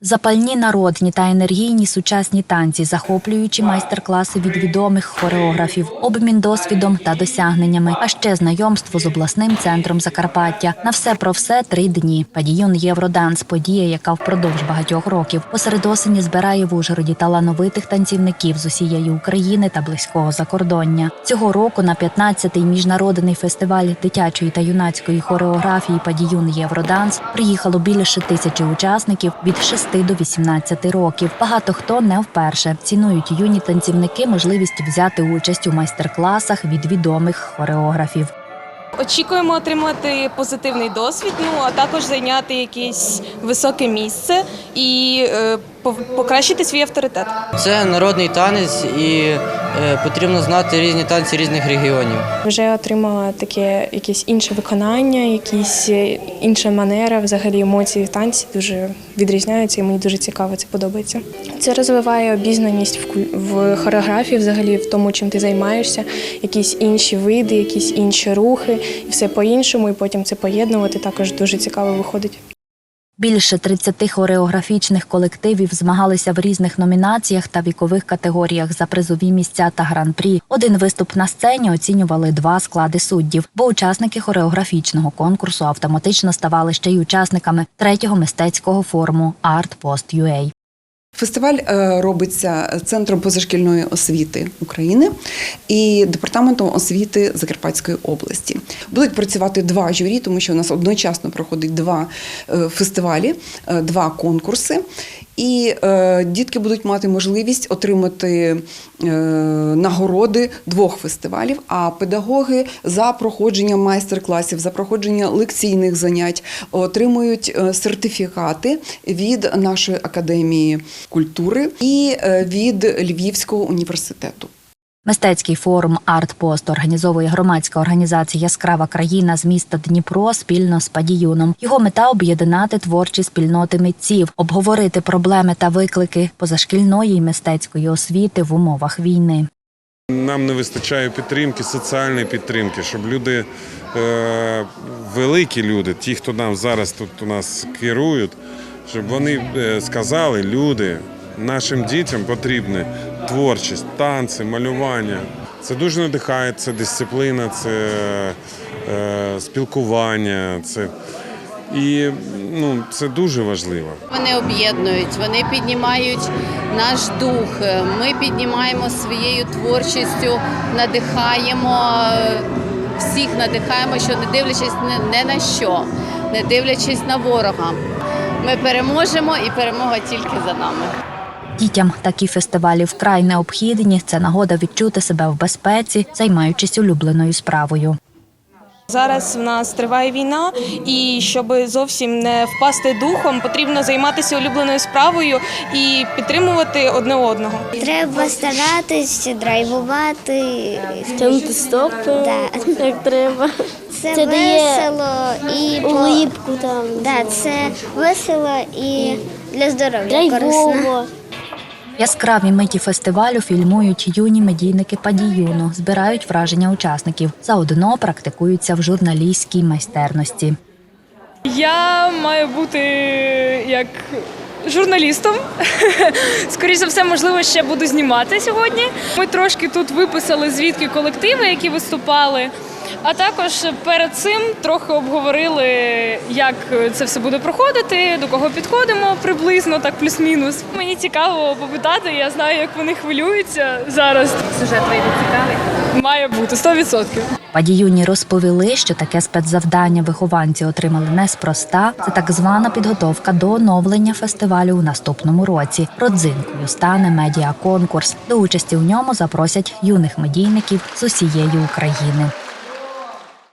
Запальні народні та енергійні сучасні танці, захоплюючі майстер-класи від відомих хореографів, обмін досвідом та досягненнями, а ще знайомство з обласним центром Закарпаття. На все про все три дні. Падіюн Євроданс подія, яка впродовж багатьох років посеред осені збирає в Ужгороді талановитих танцівників з усієї України та близького закордоння. Цього року на 15-й міжнародний фестиваль дитячої та юнацької хореографії Падіюн Євроданс приїхало більше тисячі учасників від 6 до 18 років. Багато хто не вперше цінують юні танцівники можливість взяти участь у майстер-класах від відомих хореографів. Очікуємо отримати позитивний досвід, ну а також зайняти якесь високе місце і е, покращити свій авторитет. Це народний танець і потрібно знати різні танці різних регіонів. Вже отримала таке якесь інше виконання, якісь е, інша манера, взагалі емоції в танці дуже відрізняються, і мені дуже цікаво, це подобається. Це розвиває обізнаність в хореографії, взагалі в тому, чим ти займаєшся, якісь інші види, якісь інші рухи, і все по-іншому, і потім це поєднувати також дуже цікаво виходить. Більше 30 хореографічних колективів змагалися в різних номінаціях та вікових категоріях за призові місця та гран-прі. Один виступ на сцені оцінювали два склади суддів, бо учасники хореографічного конкурсу автоматично ставали ще й учасниками третього мистецького форуму Art Post UA. Фестиваль е, робиться Центром позашкільної освіти України і департаментом освіти Закарпатської області. Будуть працювати два журі, тому що у нас одночасно проходить два е, фестивалі, е, два конкурси. І е, дітки будуть мати можливість отримати е, нагороди двох фестивалів. А педагоги за проходження майстер-класів, за проходження лекційних занять отримують е, сертифікати від нашої академії культури і е, від Львівського університету. Мистецький форум «Артпост» організовує громадська організація Яскрава країна з міста Дніпро спільно з Падіюном. Його мета об'єднати творчі спільноти митців, обговорити проблеми та виклики позашкільної і мистецької освіти в умовах війни. Нам не вистачає підтримки, соціальної підтримки, щоб люди, е, великі люди, ті, хто нам зараз тут у нас керують, щоб вони е, сказали, люди, нашим дітям потрібна творчість, танці, малювання. Це дуже надихає, це дисципліна, це е, спілкування, це і ну, це дуже важливо. Вони об'єднують, вони піднімають наш дух. Ми піднімаємо своєю творчістю, надихаємо е, всіх, надихаємо, що не дивлячись не на що, не дивлячись на ворога. Ми переможемо і перемога тільки за нами. Дітям такі фестивалі вкрай необхідні. Це нагода відчути себе в безпеці, займаючись улюбленою справою. Зараз в нас триває війна, і щоб зовсім не впасти духом, потрібно займатися улюбленою справою і підтримувати одне одного. Треба старатись, драйвувати. Тягнути стопи, Да. як треба. Це, Це весело і Улипку там. да, це весело і для здоров'я корисно. Яскраві миті фестивалю фільмують юні медійники Падіюну, збирають враження учасників, заодно практикуються в журналістській майстерності. Я маю бути як журналістом. Скоріше за все, можливо, ще буду знімати сьогодні. Ми трошки тут виписали звідки колективи, які виступали. А також перед цим трохи обговорили, як це все буде проходити, до кого підходимо приблизно, так плюс-мінус. Мені цікаво попитати, я знаю, як вони хвилюються зараз. Сюжет вийде цікавий. Має бути 100%. Падіюні розповіли, що таке спецзавдання вихованці отримали неспроста. Це так звана підготовка до оновлення фестивалю у наступному році. Родзинкою стане медіаконкурс. До участі у ньому запросять юних медійників з усієї України.